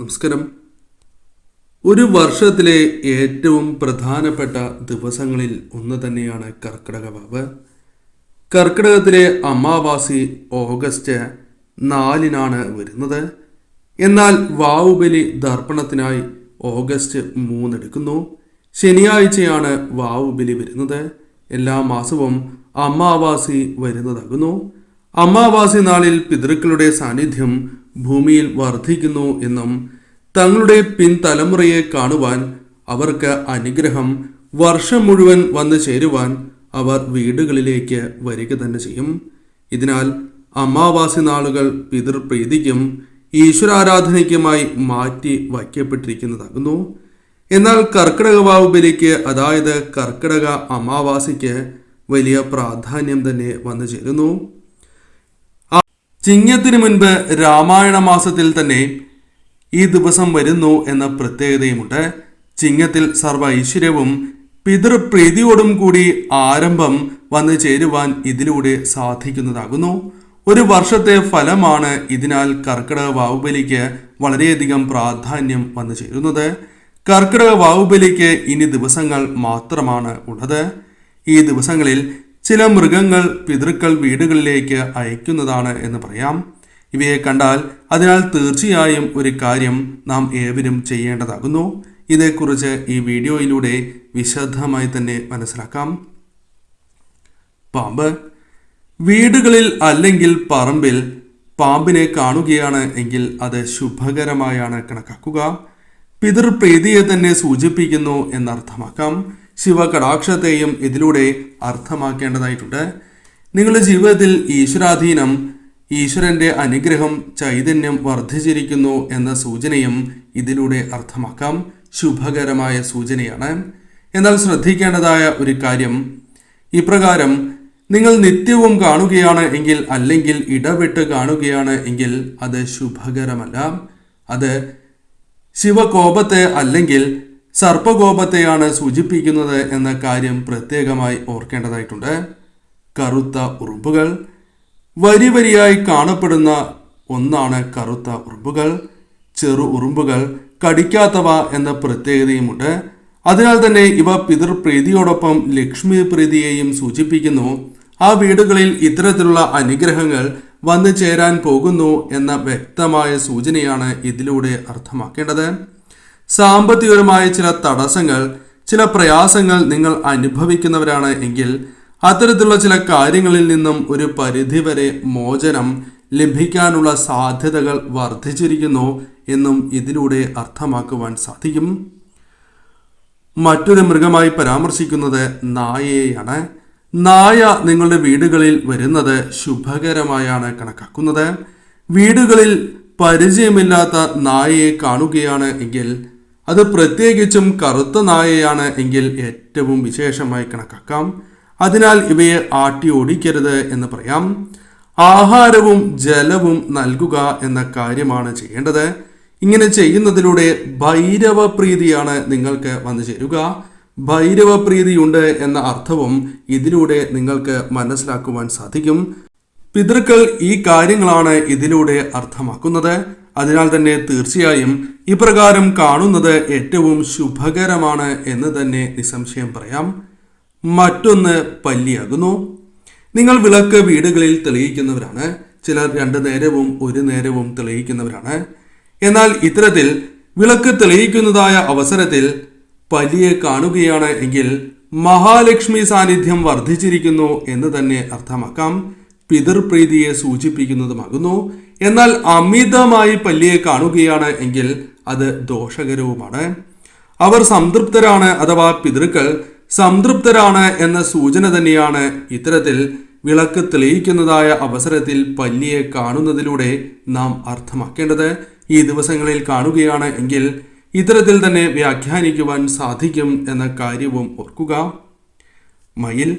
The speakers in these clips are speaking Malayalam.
നമസ്കാരം. ഒരു വർഷത്തിലെ ഏറ്റവും പ്രധാനപ്പെട്ട ദിവസങ്ങളിൽ ഒന്ന് തന്നെയാണ് കർക്കിടക വാവ് കർക്കിടകത്തിലെ അമാവാസി ഓഗസ്റ്റ് നാലിനാണ് വരുന്നത്. എന്നാൽ വാവുബലി ദർപ്പണത്തിനായി ഓഗസ്റ്റ് മൂന്നെടുക്കുന്നു. ശനിയാഴ്ചയാണ് വാവുബലി വരുന്നത്. എല്ലാ മാസവും അമാവാസി വരുന്നതാകുന്നു. അമാവാസി നാളിൽ പിതൃക്കളുടെ സാന്നിധ്യം ഭൂമിയിൽ വർദ്ധിക്കുന്നു എന്നും തങ്ങളുടെ പിൻതലമുറയെ കാണുവാൻ അവർക്ക് അനുഗ്രഹം വർഷം മുഴുവൻ വന്നു ചേരുവാൻ അവർ വീടുകളിലേക്ക് വരിക തന്നെ ചെയ്യും. ഇതിനാൽ അമാവാസി നാളുകൾ പിതൃപ്രീതിക്കും ഈശ്വരാരാധനയ്ക്കുമായി മാറ്റി വയ്ക്കപ്പെട്ടിരിക്കുന്നതാകുന്നു. എന്നാൽ കർക്കിടക വാവുബലിക്ക് അതായത് കർക്കിടക അമാവാസിക്ക് വലിയ പ്രാധാന്യം തന്നെ വന്നു ചേരുന്നു. ചിങ്ങത്തിന് മുൻപ് രാമായണ മാസത്തിൽ തന്നെ ഈ ദിവസം വരുന്നു എന്ന പ്രത്യേകതയുമുണ്ട്. ചിങ്ങത്തിൽ സർവ ഐശ്വര്യവും പിതൃപ്രീതിയോടും കൂടി ആരംഭം വന്നു ചേരുവാൻ ഇതിലൂടെ സാധിക്കുന്നതാകുന്നു. ഒരു വർഷത്തെ ഫലമാണ് ഇതിനാൽ കർക്കിടക വാവുബലിക്ക് വളരെയധികം പ്രാധാന്യം വന്നു ചേരുന്നത്. കർക്കിടക വാവുബലിക്ക് ഇനി ദിവസങ്ങൾ മാത്രമാണ് ഉള്ളത്. ഈ ദിവസങ്ങളിൽ ചില മൃഗങ്ങൾ പിതൃക്കൾ വീടുകളിലേക്ക് അയക്കുന്നതാണ് എന്ന് പറയാം. ഇവയെ കണ്ടാൽ അതിനാൽ തീർച്ചയായും ഒരു കാര്യം നാം ഏവരും ചെയ്യേണ്ടതാകുന്നു. ഇതേക്കുറിച്ച് ഈ വീഡിയോയിലൂടെ വിശദമായി തന്നെ മനസ്സിലാക്കാം. പാമ്പ്. വീടുകളിൽ അല്ലെങ്കിൽ പറമ്പിൽ പാമ്പിനെ കാണുകയാണ് എങ്കിൽ അത് ശുഭകരമായാണ് കണക്കാക്കുക. പിതൃപ്രീതിയെ തന്നെ സൂചിപ്പിക്കുന്നു എന്നർത്ഥമാക്കാം. ശിവകടാക്ഷത്തെയും ഇതിലൂടെ അർത്ഥമാക്കേണ്ടതായിട്ടുണ്ട്. നിങ്ങളുടെ ജീവിതത്തിൽ ഈശ്വരാധീനം ഈശ്വരന്റെ അനുഗ്രഹം ചൈതന്യം വർദ്ധിച്ചിരിക്കുന്നു എന്ന സൂചനയും ഇതിലൂടെ അർത്ഥമാക്കാം. ശുഭകരമായ സൂചനയാണ്. എന്നാൽ ശ്രദ്ധിക്കേണ്ടതായ ഒരു കാര്യം ഇപ്രകാരം നിങ്ങൾ നിത്യവും കാണുകയാണ് എങ്കിൽ അല്ലെങ്കിൽ ഇടവിട്ട് കാണുകയാണ് എങ്കിൽ അത് ശുഭകരമല്ല. അത് ശിവകോപത്തെ അല്ലെങ്കിൽ സർപ്പകോപത്തെയാണ് സൂചിപ്പിക്കുന്നത് എന്ന കാര്യം പ്രത്യേകമായി ഓർക്കേണ്ടതായിട്ടുണ്ട്. കറുത്ത ഉറുമ്പുകൾ. വരി വരിയായി കാണപ്പെടുന്ന ഒന്നാണ് കറുത്ത ഉറുമ്പുകൾ. ചെറു ഉറുമ്പുകൾ കടിക്കാത്തവ എന്ന പ്രത്യേകതയുമുണ്ട്. അതിനാൽ തന്നെ ഇവ പിതൃപ്രീതിയോടൊപ്പം ലക്ഷ്മി പ്രീതിയെയും സൂചിപ്പിക്കുന്നു. ആ വീടുകളിൽ ഇത്തരത്തിലുള്ള അനുഗ്രഹങ്ങൾ വന്നു ചേരാൻ പോകുന്നു എന്ന വ്യക്തമായ സൂചനയാണ് ഇതിലൂടെ അർത്ഥമാക്കേണ്ടത്. സാമ്പത്തികപരമായ ചില തടസ്സങ്ങൾ ചില പ്രയാസങ്ങൾ നിങ്ങൾ അനുഭവിക്കുന്നവരാണ് എങ്കിൽ അത്തരത്തിലുള്ള ചില കാര്യങ്ങളിൽ നിന്നും ഒരു പരിധിവരെ മോചനം ലഭിക്കാനുള്ള സാധ്യതകൾ വർദ്ധിച്ചിരിക്കുന്നു എന്നും ഇതിലൂടെ അർത്ഥമാക്കുവാൻ സാധിക്കും. മറ്റൊരു മൃഗമായി പരാമർശിക്കുന്നത് നായയെയാണ്. നായ നിങ്ങളുടെ വീടുകളിൽ വരുന്നത് ശുഭകരമായാണ് കണക്കാക്കുന്നത്. വീടുകളിൽ പരിചയമില്ലാത്ത നായയെ കാണുകയാണ് എങ്കിൽ അത് പ്രത്യേകിച്ചും കറുത്ത നായയാണ് എങ്കിൽ ഏറ്റവും വിശേഷമായി കണക്കാക്കാം. അതിനാൽ ഇവയെ ആട്ടി ഓടിക്കരുത് എന്ന് പറയാം. ആഹാരവും ജലവും നൽകുക എന്ന കാര്യമാണ് ചെയ്യേണ്ടത്. ഇങ്ങനെ ചെയ്യുന്നതിലൂടെ ഭൈരവ പ്രീതിയാണ് നിങ്ങൾക്ക് വന്നു ചേരുക. ഭൈരവ പ്രീതിയുണ്ട് എന്ന അർത്ഥവും ഇതിലൂടെ നിങ്ങൾക്ക് മനസ്സിലാക്കുവാൻ സാധിക്കും. പിതൃക്കൾ ഈ കാര്യങ്ങളാണ് ഇതിലൂടെ അർത്ഥമാക്കുന്നത്. അതിനാൽ തന്നെ തീർച്ചയായും ഇപ്രകാരം കാണുന്നത് ഏറ്റവും ശുഭകരമാണ് എന്ന് തന്നെ നിസ്സംശയം പറയാം. മറ്റൊന്ന് പല്ലിയാകുന്നു. നിങ്ങൾ വിളക്ക് വീടുകളിൽ തെളിയിക്കുന്നവരാണ്. ചിലർ രണ്ടു നേരവും ഒരു നേരവും തെളിയിക്കുന്നവരാണ്. എന്നാൽ ഇത്തരത്തിൽ വിളക്ക് തെളിയിക്കുന്നതായ അവസരത്തിൽ പല്ലിയെ കാണുകയാണ് എങ്കിൽ മഹാലക്ഷ്മി സാന്നിധ്യം വർദ്ധിച്ചിരിക്കുന്നു എന്ന് തന്നെ അർത്ഥമാക്കാം. പിതൃപ്രീതിയെ സൂചിപ്പിക്കുന്നതുമാകുന്നു. എന്നാൽ അമിതമായി പല്ലിയെ കാണുകയാണ് എങ്കിൽ അത് ദോഷകരവുമാണ്. അവർ സംതൃപ്തരാണ് അഥവാ പിതൃക്കൾ സംതൃപ്തരാണ് എന്ന സൂചന തന്നെയാണ് ഇത്തരത്തിൽ വിളക്ക് തെളിയിക്കുന്നതായ അവസരത്തിൽ പല്ലിയെ കാണുന്നതിലൂടെ നാം അർത്ഥമാക്കേണ്ടത്. ഈ ദിവസങ്ങളിൽ കാണുകയാണ് എങ്കിൽ ഇത്തരത്തിൽ തന്നെ വ്യാഖ്യാനിക്കുവാൻ സാധിക്കും എന്ന കാര്യവും ഓർക്കുക. മയിൽ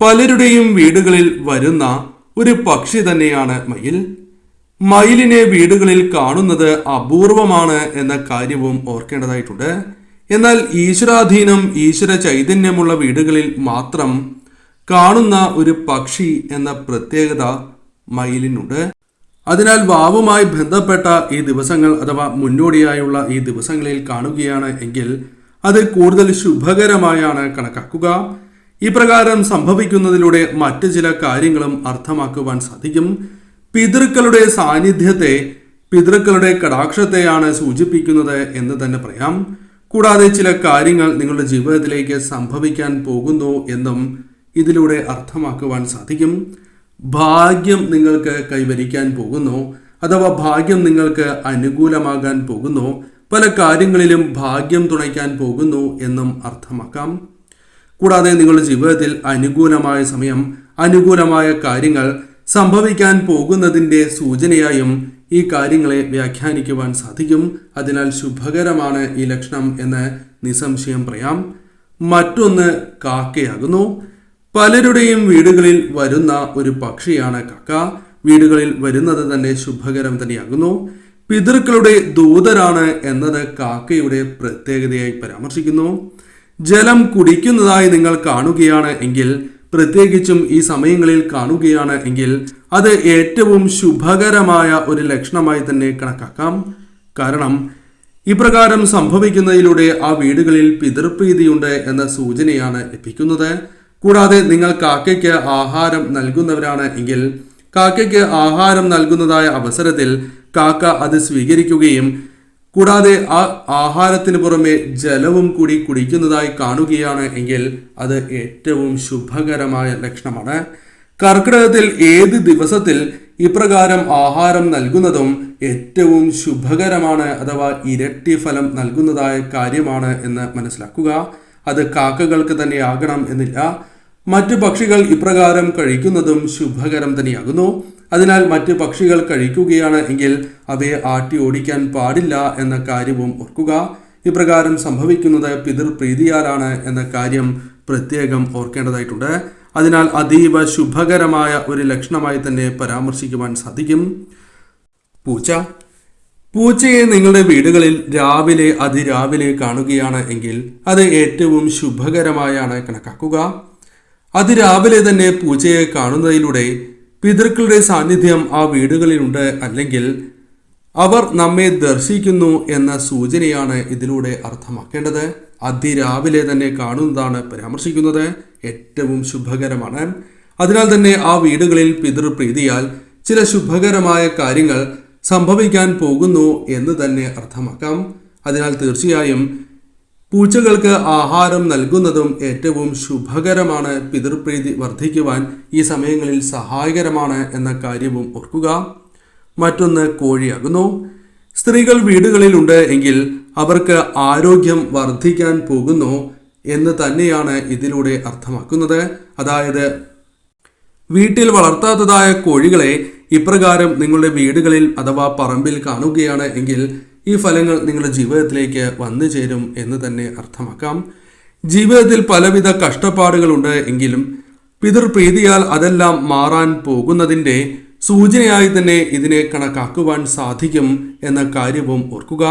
പലരുടെയും വീടുകളിൽ വരുന്ന ഒരു പക്ഷി തന്നെയാണ് മയിൽ. മയിലിനെ വീടുകളിൽ കാണുന്നത് അപൂർവമാണ് എന്ന കാര്യവും ഓർക്കേണ്ടതായിട്ടുണ്ട്. എന്നാൽ ഈശ്വരാധീനം ഈശ്വര ചൈതന്യമുള്ള വീടുകളിൽ മാത്രം കാണുന്ന ഒരു പക്ഷി എന്ന പ്രത്യേകത മയിലിനുണ്ട്. അതിനാൽ വാവുമായി ബന്ധപ്പെട്ട ഈ ദിവസങ്ങൾ അഥവാ മുന്നോടിയായുള്ള ഈ ദിവസങ്ങളിൽ കാണുകയാണ് എങ്കിൽ അത് കൂടുതൽ ശുഭകരമായാണ് കണക്കാക്കുക. ഇപ്രകാരം സംഭവിക്കുന്നതിലൂടെ മറ്റു ചില കാര്യങ്ങളും അർത്ഥമാക്കുവാൻ സാധിക്കും. പിതൃക്കളുടെ സാന്നിധ്യത്തെ പിതൃക്കളുടെ കടാക്ഷത്തെയാണ് സൂചിപ്പിക്കുന്നത് എന്ന് തന്നെ പറയാം. കൂടാതെ ചില കാര്യങ്ങൾ നിങ്ങളുടെ ജീവിതത്തിലേക്ക് സംഭവിക്കാൻ പോകുന്നു എന്നും ഇതിലൂടെ അർത്ഥമാക്കുവാൻ സാധിക്കും. ഭാഗ്യം നിങ്ങൾക്ക് കൈവരിക്കാൻ പോകുന്നു അഥവാ ഭാഗ്യം നിങ്ങൾക്ക് അനുകൂലമാകാൻ പോകുന്നു പല കാര്യങ്ങളിലും ഭാഗ്യം തുണയ്ക്കാൻ പോകുന്നു എന്നും അർത്ഥമാക്കാം. കൂടാതെ നിങ്ങളുടെ ജീവിതത്തിൽ അനുകൂലമായ സമയം അനുകൂലമായ കാര്യങ്ങൾ സംഭവിക്കാൻ പോകുന്നതിന്റെ സൂചനയായും ഈ കാര്യങ്ങളെ വ്യാഖ്യാനിക്കുവാൻ സാധിക്കും. അതിനാൽ ശുഭകരമാണ് ഈ ലക്ഷണം എന്ന് നിസ്സംശയം പറയാം. മറ്റൊന്ന് കാക്കയാകുന്നു. പലരുടെയും വീടുകളിൽ വരുന്ന ഒരു പക്ഷിയാണ് കാക്ക. വീടുകളിൽ വരുന്നത് തന്നെ ശുഭകരം തന്നെയാകുന്നു. പിതൃക്കളുടെ ദൂതരാണ് എന്നത് കാക്കയുടെ പ്രത്യേകതയായി പരാമർശിക്കുന്നു. ജലം കുടിക്കുന്നതായി നിങ്ങൾ കാണുകയാണ് എങ്കിൽ പ്രത്യേകിച്ചും ഈ സമയങ്ങളിൽ കാണുകയാണ് എങ്കിൽ അത് ഏറ്റവും ശുഭകരമായ ഒരു ലക്ഷണമായി തന്നെ കണക്കാക്കാം. കാരണം ഇപ്രകാരം സംഭവിക്കുന്നതിലൂടെ ആ വീടുകളിൽ പിതൃപ്രീതിയുണ്ട് എന്ന സൂചനയാണ് ലഭിക്കുന്നത്. കൂടാതെ നിങ്ങൾ കാക്കയ്ക്ക് ആഹാരം നൽകുന്നവരാണ് എങ്കിൽ കാക്കയ്ക്ക് ആഹാരം നൽകുന്നതായ അവസരത്തിൽ കാക്ക അത് സ്വീകരിക്കുകയും കൂടാതെ ആ ആഹാരത്തിന് പുറമെ ജലവും കൂടി കുടിക്കുന്നതായി കാണുകയാണ് എങ്കിൽ അത് ഏറ്റവും ശുഭകരമായ ലക്ഷണമാണ്. കർക്കിടകത്തിൽ ഏത് ദിവസത്തിൽ ഇപ്രകാരം ആഹാരം നൽകുന്നതും ഏറ്റവും ശുഭകരമാണ് അഥവാ ഇരട്ടി ഫലം നൽകുന്നതായ കാര്യമാണ് എന്ന് മനസ്സിലാക്കുക. അത് കാക്കകൾക്ക് തന്നെ ആകണം എന്നില്ല. മറ്റു പക്ഷികൾ ഇപ്രകാരം കഴിക്കുന്നതും ശുഭകരം തന്നെയാകുന്നു. അതിനാൽ മറ്റ് പക്ഷികൾ കഴിക്കുകയാണ് എങ്കിൽ അവയെ ആട്ടി ഓടിക്കാൻ പാടില്ല എന്ന കാര്യവും ഓർക്കുക. ഇപ്രകാരം സംഭവിക്കുന്നത് പിതൃപ്രീതിയാലാണ് എന്ന കാര്യം പ്രത്യേകം ഓർക്കേണ്ടതായിട്ടുണ്ട്. അതിനാൽ അതീവ ശുഭകരമായ ഒരു ലക്ഷണമായി തന്നെ പരാമർശിക്കുവാൻ സാധിക്കും. പൂച്ച. പൂച്ചയെ നിങ്ങളുടെ വീടുകളിൽ രാവിലെ അതിരാവിലെ കാണുകയാണ് എങ്കിൽ അത് ഏറ്റവും ശുഭകരമായാണ് കണക്കാക്കുക. അതിരാവിലെ തന്നെ പൂജയെ കാണുന്നതിലൂടെ പിതൃക്കളുടെ സാന്നിധ്യം ആ വീടുകളിലുണ്ട് അല്ലെങ്കിൽ അവർ നമ്മെ ദർശിക്കുന്നു എന്ന സൂചനയാണ് ഇതിലൂടെ അർത്ഥമാക്കേണ്ടത്. അതിരാവിലെ തന്നെ കാണുന്നതാണ് പരാമർശിക്കുന്നത്. ഏറ്റവും ശുഭകരമാണ്. അതിനാൽ തന്നെ ആ വീടുകളിൽ പിതൃപ്രീതിയാൽ ചില ശുഭകരമായ കാര്യങ്ങൾ സംഭവിക്കാൻ പോകുന്നു എന്ന് തന്നെ അർത്ഥമാക്കാം. അതിനാൽ തീർച്ചയായും പൂച്ചകൾക്ക് ആഹാരം നൽകുന്നതും ഏറ്റവും ശുഭകരമാണ് പിതൃപ്രീതി വർദ്ധിക്കുവാൻ ഈ സമയങ്ങളിൽ സഹായകരമാണ് എന്ന കാര്യവും ഓർക്കുക. മറ്റൊന്ന് കോഴിയാകുന്നു. സ്ത്രീകൾ വീടുകളിലുണ്ട് എങ്കിൽ അവർക്ക് ആരോഗ്യം വർദ്ധിക്കാൻ പോകുന്നു എന്ന് തന്നെയാണ് ഇതിലൂടെ അർത്ഥമാക്കുന്നത്. അതായത് വീട്ടിൽ വളർത്താത്തതായ കോഴികളെ ഇപ്രകാരം നിങ്ങളുടെ വീടുകളിൽ അഥവാ പറമ്പിൽ കാണുകയാണ് എങ്കിൽ ഈ ഫലങ്ങൾ നിങ്ങളുടെ ജീവിതത്തിലേക്ക് വന്നു ചേരും എന്ന് തന്നെ അർത്ഥമാക്കാം. ജീവിതത്തിൽ പലവിധ കഷ്ടപ്പാടുകളുണ്ട് എങ്കിലും പിതൃപ്രീതിയാൽ അതെല്ലാം മാറാൻ പോകുന്നതിന്റെ സൂചനയായി തന്നെ ഇതിനെ കണക്കാക്കുവാൻ സാധിക്കും എന്ന കാര്യവും ഓർക്കുക.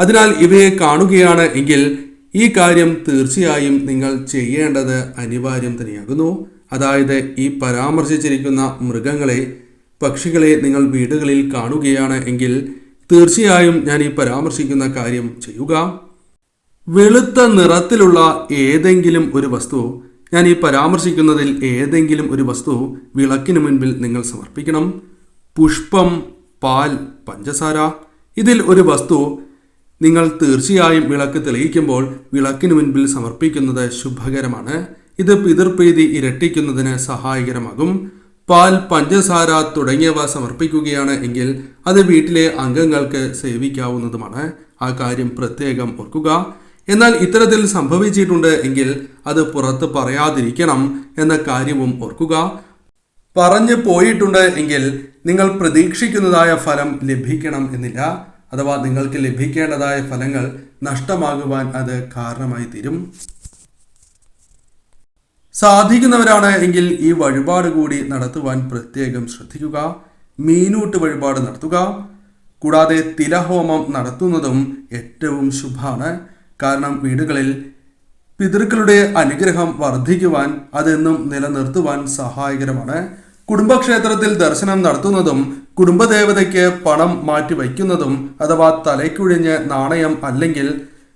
അതിനാൽ ഇവയെ കാണുകയാണ് എങ്കിൽ ഈ കാര്യം തീർച്ചയായും നിങ്ങൾ ചെയ്യേണ്ടത് അനിവാര്യം തന്നെയാകുന്നു. അതായത് ഈ പരാമർശിച്ചിരിക്കുന്ന മൃഗങ്ങളെ പക്ഷികളെ നിങ്ങൾ വീടുകളിൽ കാണുകയാണ് എങ്കിൽ തീർച്ചയായും ഞാൻ ഈ പരാമർശിക്കുന്ന കാര്യം ചെയ്യുക. വെളുത്ത നിറത്തിലുള്ള ഏതെങ്കിലും ഒരു വസ്തു ഞാൻ ഈ പരാമർശിക്കുന്നതിൽ ഏതെങ്കിലും ഒരു വസ്തു വിളക്കിന് മുൻപിൽ നിങ്ങൾ സമർപ്പിക്കണം. പുഷ്പം പാൽ പഞ്ചസാര ഇതിൽ ഒരു വസ്തു നിങ്ങൾ തീർച്ചയായും വിളക്ക് തെളിയിക്കുമ്പോൾ വിളക്കിന് മുൻപിൽ സമർപ്പിക്കുന്നത് ശുഭകരമാണ്. ഇത് പിതൃപ്രീതി ഇരട്ടിക്കുന്നതിന് സഹായകരമാകും. പാൽ പഞ്ചസാര തുടങ്ങിയവ സമർപ്പിക്കുകയാണ് എങ്കിൽ അത് വീട്ടിലെ അംഗങ്ങൾക്ക് സേവിക്കാവുന്നതുമാണ്. ആ കാര്യം പ്രത്യേകം ഓർക്കുക. എന്നാൽ ഇത്തരത്തിൽ സംഭവിച്ചിട്ടുണ്ട് എങ്കിൽ അത് പുറത്ത് പറയാതിരിക്കണം എന്ന കാര്യവും ഓർക്കുക. പറഞ്ഞു പോയിട്ടുണ്ട് എങ്കിൽ നിങ്ങൾ പ്രതീക്ഷിക്കുന്നതായ ഫലം ലഭിക്കണം എന്നില്ല. അഥവാ നിങ്ങൾക്ക് ലഭിക്കേണ്ടതായ ഫലങ്ങൾ നഷ്ടമാകുവാൻ അത് കാരണമായി തീരും. സാധിക്കുന്നവരാണ് എങ്കിൽ ഈ വഴിപാട് കൂടി നടത്തുവാൻ പ്രത്യേകം ശ്രദ്ധിക്കുക. മീനൂട്ട് വഴിപാട് നടത്തുക. കൂടാതെ തിലഹോമം നടത്തുന്നതും ഏറ്റവും ശുഭമാണ് കാരണം വീടുകളിൽ പിതൃക്കളുടെ അനുഗ്രഹം വർദ്ധിക്കുവാൻ അതെന്നും നിലനിർത്തുവാൻ സഹായകരമാണ്. കുടുംബക്ഷേത്രത്തിൽ ദർശനം നടത്തുന്നതും കുടുംബദേവതയ്ക്ക് പണം മാറ്റി വയ്ക്കുന്നതും അഥവാ തലയ്ക്കുഴിഞ്ഞ് നാണയം അല്ലെങ്കിൽ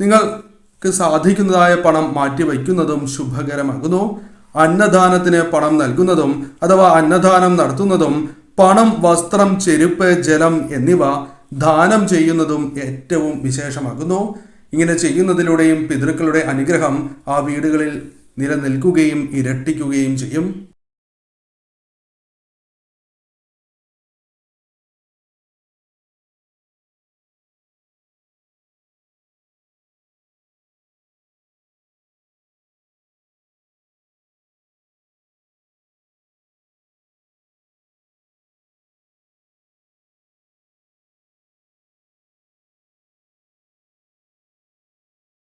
നിങ്ങൾക്ക് സാധിക്കുന്നതായ പണം മാറ്റിവയ്ക്കുന്നതും ശുഭകരമാകുന്നു. അന്നദാനത്തിന് പണം നൽകുന്നതും അഥവാ അന്നദാനം നടത്തുന്നതും പണം വസ്ത്രം ചെരുപ്പ് ജലം എന്നിവ ദാനം ചെയ്യുന്നതും ഏറ്റവും വിശേഷമാകുന്നു. ഇങ്ങനെ ചെയ്യുന്നതിലൂടെയും പിതൃക്കളുടെ അനുഗ്രഹം ആ വീടുകളിൽ നിലനിൽക്കുകയും ഇരട്ടിക്കുകയും ചെയ്യും.